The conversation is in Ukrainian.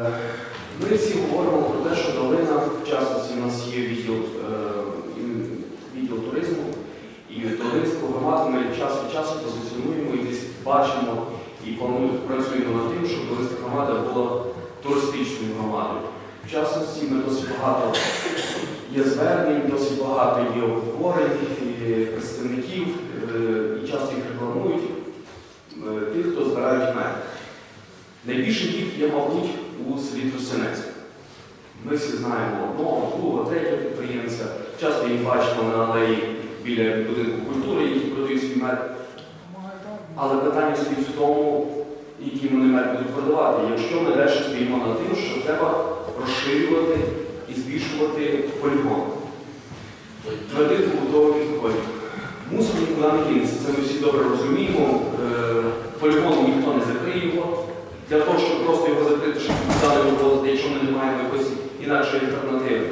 Ми всі говоримо про те, що долина, в частності у нас є відділ, е, туризму, і Долинську громаду ми час від часу позиціонуємо і десь бачимо і працюємо над тим, щоб Долинська громада була туристичною громадою. В частності ми досить багато є звернень, досить багато є обговорень, представників, е, і часто їх рекламують е, тих, хто збирають мед. Найбільше їх є, мабуть, у селі Трусинець. Ми всі знаємо одного, другого, третього підприємця. Часто їх бачимо на алеї біля будинку культури, які продають свій мед. Але питання стоїть в тому, який вони мед будуть продавати. Якщо ми далі стоїмо над тим, що треба розширювати і збільшувати полігон. Твердих побутових відходів. Мусор нікуди не кинеться, це ми всі добре розуміємо. Е, Полігоном ніхто не закриє його. Для того, щоб просто його закрити, щоб далі вивозити, якщо ми не маємо якоїсь інакшої альтернативи.